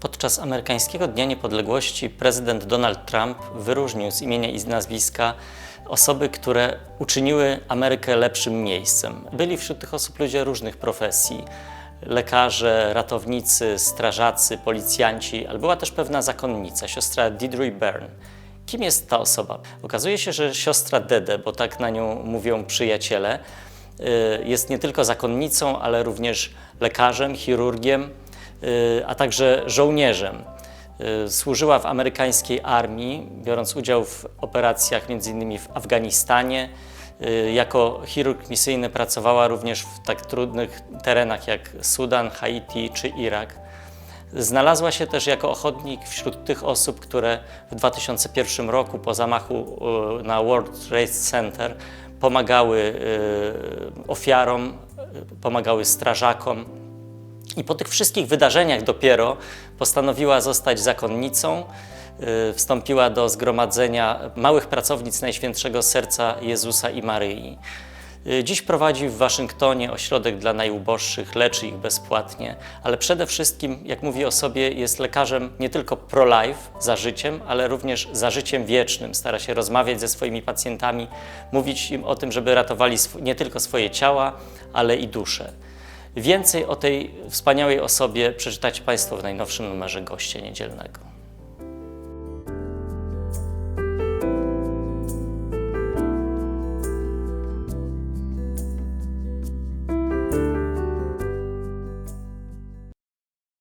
Podczas amerykańskiego Dnia Niepodległości prezydent Donald Trump wyróżnił z imienia i z nazwiska osoby, które uczyniły Amerykę lepszym miejscem. Byli wśród tych osób ludzie różnych profesji. Lekarze, ratownicy, strażacy, policjanci, ale była też pewna zakonnica, siostra Deidre Byrne. Kim jest ta osoba? Okazuje się, że siostra Dede, bo tak na nią mówią przyjaciele, y, jest nie tylko zakonnicą, ale również lekarzem, chirurgiem, a także żołnierzem. Y, Służyła w amerykańskiej armii, biorąc udział w operacjach m.in. w Afganistanie. Y, Jako chirurg misyjny pracowała również w tak trudnych terenach jak Sudan, Haiti czy Irak. Znalazła się też jako ochotnik wśród tych osób, które w 2001 roku po zamachu y, na World Trade Center pomagały ofiarom, pomagały strażakom. I po tych wszystkich wydarzeniach dopiero postanowiła zostać zakonnicą. y, Wstąpiła do zgromadzenia małych pracownic Najświętszego Serca Jezusa i Maryi. Y, Dziś prowadzi w Waszyngtonie ośrodek dla najuboższych, leczy ich bezpłatnie, ale przede wszystkim, jak mówi o sobie, jest lekarzem nie tylko pro-life, za życiem, ale również za życiem wiecznym. Stara się rozmawiać ze swoimi pacjentami, mówić im o tym, żeby ratowali nie tylko swoje ciała, ale i dusze. Więcej o tej wspaniałej osobie przeczytacie Państwo w najnowszym numerze Gościa Niedzielnego.